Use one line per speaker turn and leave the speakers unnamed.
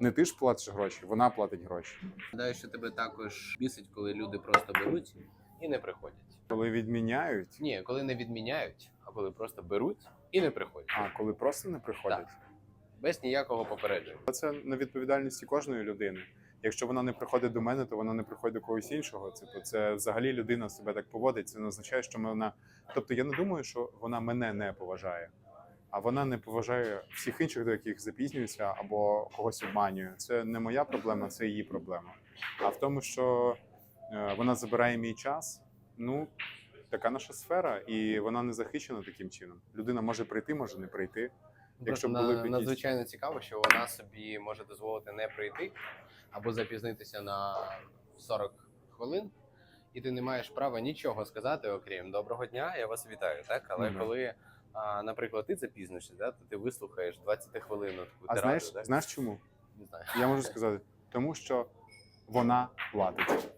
Не ти ж платиш гроші, вона платить гроші.
Гадаю, що тебе також бісить, коли люди просто беруть і не приходять.
Коли відміняють,
Ні, коли не відміняють, а коли просто беруть і не приходять.
а коли просто не приходять.
Без ніякого попередження.
Це на відповідальності кожної людини. Якщо вона не приходить до мене, то вона не приходить до когось іншого. Типу, це взагалі людина себе так поводить. Це не означає, що вона. Тобто я не думаю, що вона мене не поважає, а вона не поважає всіх інших, до яких запізнюється або когось обманює. Це не моя проблема, це її проблема. А в тому, що е, вона забирає мій час, ну така наша сфера, і вона не захищена таким чином. Людина може прийти, може не прийти. Якщо
на-
були
надзвичайно цікаво, що вона собі може дозволити не прийти або запізнитися на 40 хвилин, і ти не маєш права нічого сказати, окрім доброго дня, я вас вітаю. Так, але
Мгм.
коли, а, наприклад, ти запізнишся, да, то ти вислухаєш 20 хвилин таку
А
тираду,
знаєш,
да?
знаєш чому?
Не знаю.
Я можу сказати, тому що вона платить.